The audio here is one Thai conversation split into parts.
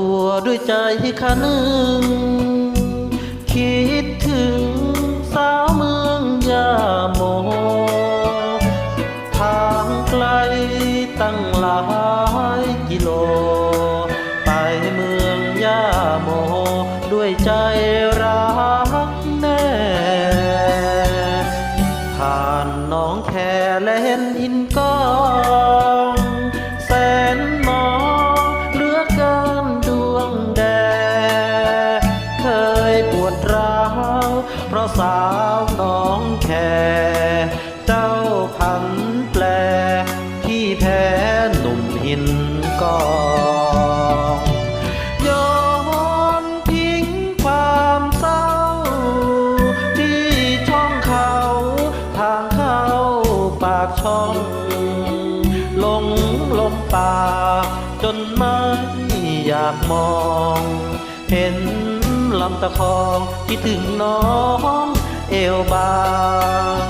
ั่วด้วยใจคันึง คิดถึงสาวเมืองยาโม ทางไกลตั้งหลายกิโล เพราะสาวน้องแคเจ้าพันแปลที่แพ้หนุ่มหินกองย้อนทิ้งความเศร้า ที่ช่องเขาทางเข้าปากช่อง ลงลมป่าจนไม่อยากมอง เห็น ลำตะคองคิดถึงน้องเอวบาง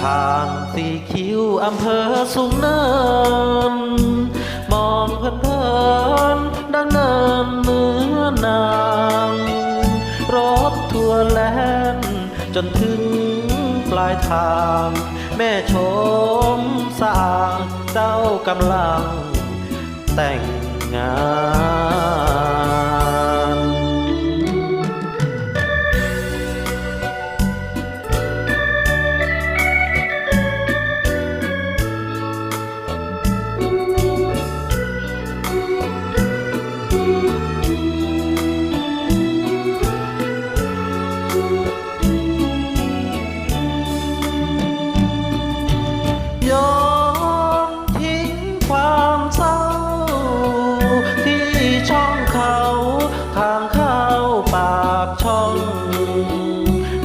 ผ่านสีคิ้วอำเภอสูงเนิน มองเพลินเพลินดังเนินเนื้อนางรถทัวร์แล่นจนถึงปลายทาง แม่ชมสร้างเจ้ากำลังแต่งงาน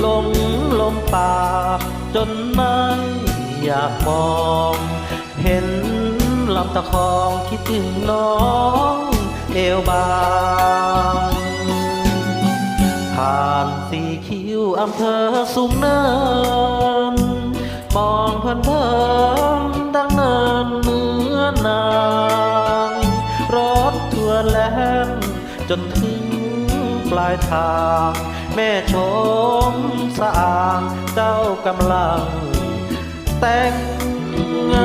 ลงลมปากจนไม่อยากมอง เห็นลำตะคองคิดถึงน้องเอวบางผ่านสีคิ้วอำเภอสูงเนิน มองเพลินเพลินดังเนินเนื้อนาง รถทัวร์แล่นจนถึง ปลายทาง แม่ชมสะอางเจ้ากำลัง แต่งงาน